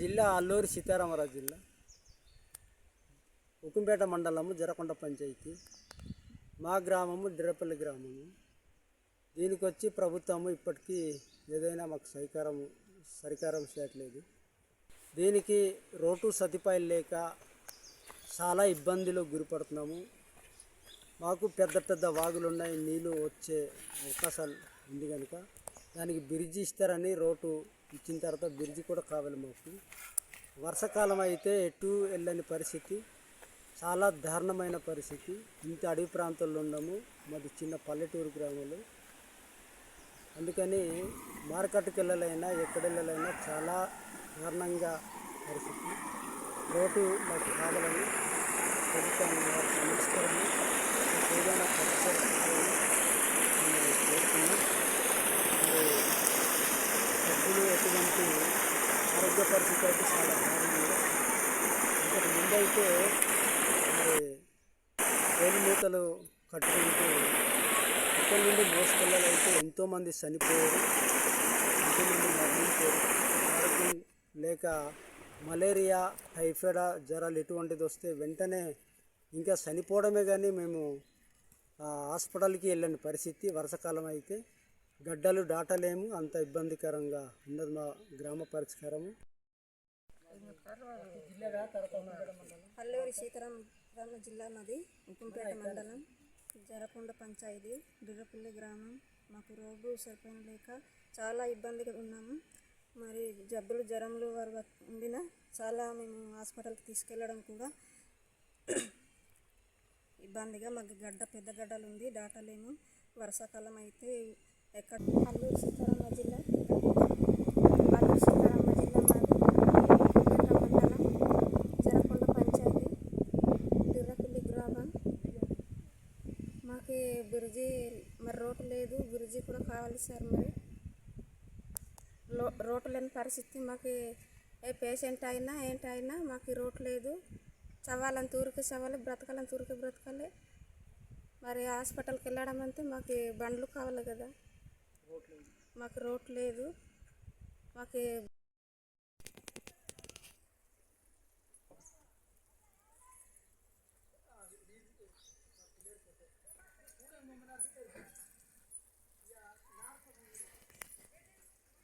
జిల్లా అల్లూరి సీతారామరాజు జిల్లా. ఉకుంపేట మండలము జరకొండ పంచాయతీ. మా గ్రామము డిరపల్లి గ్రామము. దీనికి వచ్చి ప్రభుత్వము ఇప్పటికీ ఏదైనా మాకు సహకారం సరికారం చేయట్లేదు. దీనికి రోడ్డు సదుపాయాలు లేక చాలా ఇబ్బందిలో గురిపడుతున్నాము. మాకు పెద్ద పెద్ద వాగులు ఉన్నాయి నీళ్ళు వచ్చే అవకాశాలు ఉంది కనుక దానికి బ్రిడ్జి ఇస్తారని రోడ్డు ఇచ్చిన తర్వాత బ్రిడ్జి కూడా కావాలి మాకు. వర్షాకాలం అయితే ఎటు వెళ్ళని పరిస్థితి చాలా దారుణమైన పరిస్థితి. ఇంత అడవి ప్రాంతాల్లో ఉన్నాము మాది చిన్న పల్లెటూరు గ్రామాలు. అందుకని మార్కెట్కి వెళ్ళాలైనా ఎక్కడ వెళ్ళాలైనా చాలా దారుణంగా పరిస్థితి. రోడ్డు మాకు కావాలని ప్రభుత్వాన్ని నమస్కారం నమస్కారము మాకు ఏదైనా పరిసరం కావాలని మేము కోరుతున్నాం మరి డబ్బులు ఎటువంటి ఆరోగ్య పరిస్థితి అయితే చాలా బాగుంది ఇంతకు ముందైతే మరి రైలు మూతలు కట్టుకుంటూ ఇక్కడి నుండి మోసుకెళ్ళాలైతే ఎంతోమంది చనిపోయారు ఎంతోమంది మరణించారు. ఆరోగ్యం లేక మలేరియా టైఫాయిడ్ జ్వరాలు ఎటువంటిది వస్తే వెంటనే ఇంకా చనిపోవడమే కానీ మేము హాస్పిటల్కి వెళ్ళని పరిస్థితి వర్షాకాలం అయితే గడ్డలు దాటలేము. అంత ఇబ్బందికరంగా ఉన్నది మా గ్రామ పరిష్కారము. అల్లూరి సీతారామరామ జిల్లా మాది ఉక్కుంపేట మండలం జరకొండ పంచాయతీ దుర్రపల్లి గ్రామం. మాకు రోడ్డు సరిపోయిన లేక చాలా ఇబ్బందిగా ఉన్నాము. మరి జబ్బులు జ్వరములు వారు ఉండిన చాలా మేము హాస్పిటల్కి తీసుకెళ్ళడం కూడా ఇబ్బందిగా మాకు గడ్డ పెద్ద గడ్డలు ఉంది డాటలేము వర్షాకాలం అయితే ఎక్కడ అల్లూరి సీతారామ జిల్లా రోడ్డు లేదు గురుజీ కూడా కావాలి సార్ మరి. రోడ్ లేని పరిస్థితి మాకు ఏ పేషెంట్ అయినా ఏంటైనా మాకు రోడ్డు లేదు. చవాలని తూరికి చవాలి బ్రతకాలని తూరికి బ్రతకాలి. మరి హాస్పిటల్కి వెళ్ళడం అంటే మాకు బండ్లు కావాలి కదా. మాకు రోడ్ లేదు. మాకు